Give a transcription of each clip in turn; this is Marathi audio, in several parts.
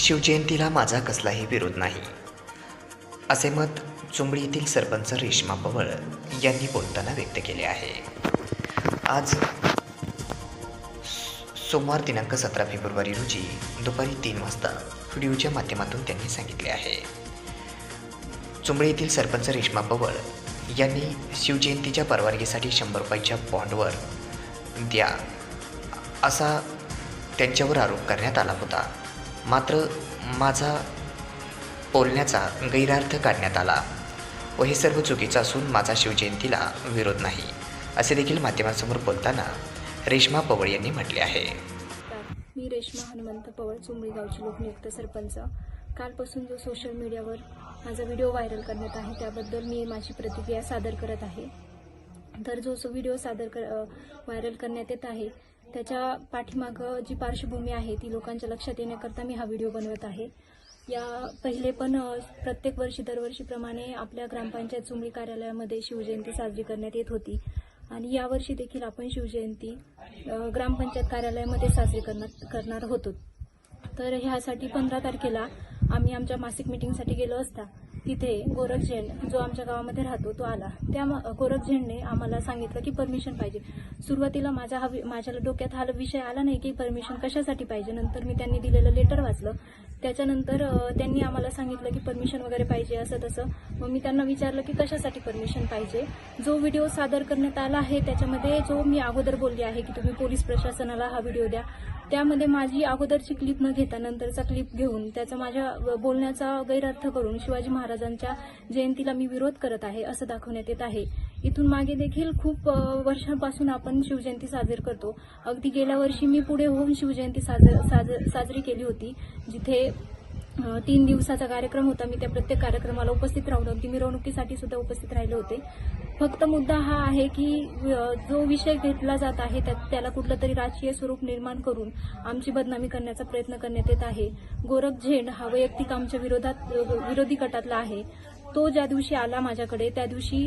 शिवजयंतीला माझा कसलाही विरोध नाही. असे मत चुंबळी येथील सरपंच रेश्मा पवळ यांनी बोलताना व्यक्त केले आहे. आज सोमवार दिनांक सतरा फेब्रुवारी रोजी दुपारी तीन वाजता व्हिडिओच्या माध्यमातून त्यांनी सांगितले आहे. चुंबडी येथील सरपंच रेश्मा पवळ यांनी शिवजयंतीच्या परवानगीसाठी शंभर रुपयाच्या बॉन्डवर द्या असा त्यांच्यावर आरोप करण्यात आला होता. मात्र माझा बोलण्याचा गैरार्थ काढण्यात आला. व हे सर्व चुकीचं असून माझा शिवजयंतीला विरोध नाही असे देखील माध्यमांसमोर बोलताना रेश्मा पवळ यांनी म्हटले आहे. मी रेश्मा हनुमंत पवळ चुंबळी गावची लोकनियुक्त सरपंच. कालपासून जो सोशल मीडियावर माझा व्हिडिओ व्हायरल करण्यात आहे त्याबद्दल मी माझी प्रतिक्रिया सादर करत आहे. तर जो जो व्हिडिओ सादर कर व्हायरल करण्यात येत आहे त्याच्या पाठीमागं जी पार्श्वभूमी आहे ती लोकांच्या लक्षात येण्याकरता मी हा व्हिडिओ बनवत आहे. या पहिले पण प्रत्येक वर्षी दरवर्षीप्रमाणे आपल्या ग्रामपंचायत चुंबळी कार्यालयामध्ये शिवजयंती साजरी करण्यात येत होती. आणि यावर्षी देखील आपण शिवजयंती ग्रामपंचायत कार्यालयामध्ये साजरी करणार करणार होतो. तर ह्यासाठी पंधरा तारखेला आम्ही आमच्या मासिक मिटिंगसाठी गेलो असता तिथे गोरख जैन जो आमच्या गावामध्ये राहतो तो आला. त्या गोरख जैनने आम्हाला सांगितलं की परमिशन पाहिजे. सुरुवातीला माझ्या हा माझ्या डोक्यात हा विषय आला नाही की परमिशन कशासाठी पाहिजे. नंतर मी त्यांनी दिलेलं लेटर वाचलं. त्याच्यानंतर त्यांनी आम्हाला सांगितलं की परमिशन वगैरे पाहिजे असं तसं. मग मी त्यांना विचारलं की कशासाठी परमिशन पाहिजे? जो व्हिडिओ सादर करण्यात आला आहे त्याच्यामध्ये जो मी अगोदर बोलली आहे की तुम्ही पोलीस प्रशासनाला हा व्हिडिओ द्या. त्यामध्ये माझी अगोदरची क्लिप न घेता नंतरचा क्लिप घेऊन त्याचा माझ्या बोलण्याचा गैरअर्थ करून शिवाजी महाराजांच्या जयंतीला मी विरोध करत आहे असं दाखवण्यात येत आहे. इथून मागे देखील खूप वर्षांपासून आपण शिवजयंती साजरी करतो. अगदी गेल्या वर्षी मी पुढे होऊन शिवजयंती साजर साजरी केली होती जिथे तीन दिवसाचा कार्यक्रम होता. मी त्या प्रत्येक कार्यक्रमाला उपस्थित राहून अगदी मिरवणुकीसाठी सुद्धा उपस्थित राहिले होते. फक्त मुद्दा हा आहे की जो विषय घेतला जात आहे त्याला कुठलं तरी राजकीय स्वरूप निर्माण करून आमची बदनामी करण्याचा प्रयत्न करण्यात येत आहे. गोरख झेंड हा वैयक्तिक आमच्या विरोधात विरोधी गटातला आहे. तो ज्या दिवशी आला माझ्याकडे त्या दिवशी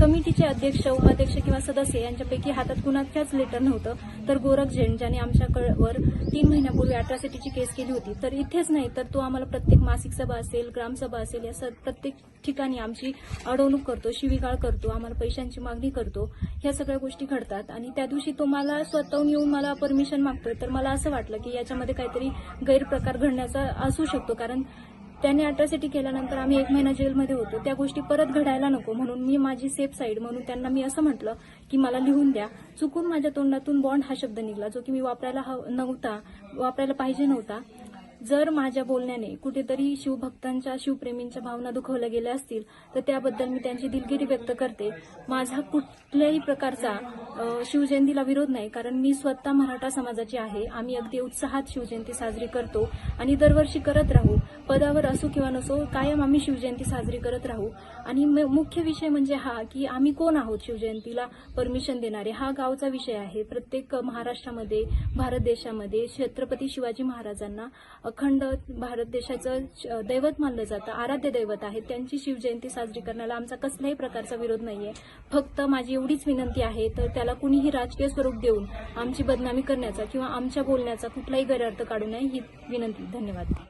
कमिटीचे अध्यक्ष उपाध्यक्ष किंवा सदस्य यांच्यापैकी हातात कुणाच्याच लेटर नव्हतं. तर गोरख जैन ज्याने आमच्याकडवर तीन महिन्यापूर्वी अट्रॉसिटीची केस केली होती. तर इथेच नाही तर तो आम्हाला प्रत्येक मासिक सभा असेल ग्रामसभा असेल या सर प्रत्येक ठिकाणी आमची अडवणूक करतो शिवीगाळ करतो आम्हाला पैशांची मागणी करतो. ह्या सगळ्या गोष्टी घडतात. आणि त्या दिवशी तो मला स्वतःहून येऊन मला परमिशन मागतोय. तर मला असं वाटलं की याच्यामध्ये काहीतरी गैरप्रकार घडण्याचा असू शकतो. कारण त्याने अट्रॉसिटी केल्यानंतर आम्ही एक महिना जेलमध्ये होतो. त्या गोष्टी परत घडायला नको म्हणून मी माझी सेफ साईड म्हणून त्यांना मी असं म्हटलं की मला लिहून द्या. चुकून माझ्या तोंडातून बॉन्ड हा शब्द निघाला जो की मी वापरायला हव- नव्हता वापरायला पाहिजे नव्हता. जर माझ्या बोलण्याने कुठेतरी शिवभक्तांच्या शिवप्रेमींच्या भावना दुखवल्या गेल्या असतील तर त्याबद्दल मी त्यांची दिलगिरी व्यक्त करते. माझा कुठल्याही प्रकारचा शिवजयंतीला विरोध नाही कारण मी स्वतः मराठा समाजाची आहे. आम्ही अगदी उत्साहात शिवजयंती साजरी करतो आणि दरवर्षी करत राहू. पदावर असो किंवा नसो कायम आम्ही शिवजयंती साजरी करत राहू. आणि म- मुख्य विषय म्हणजे हा की आम्ही कोण आहोत शिवजयंतीला परमिशन देणारे? हा गावचा विषय आहे. प्रत्येक महाराष्ट्रामध्ये भारत देशामध्ये छत्रपती शिवाजी महाराजांना अखंड भारत देशाचं श- दैवत मानलं जातं. आराध्य दैवत आहे त्यांची शिवजयंती साजरी करण्याला आमचा कसल्याही प्रकारचा विरोध नाहीये. फक्त माझी एवढीच विनंती आहे तर त्याला कुणीही राजकीय स्वरूप देऊन आमची बदनामी करण्याचा किंवा आमच्या बोलण्याचा कुठलाही गैरअर्थ काढू नये ही विनंती. धन्यवाद.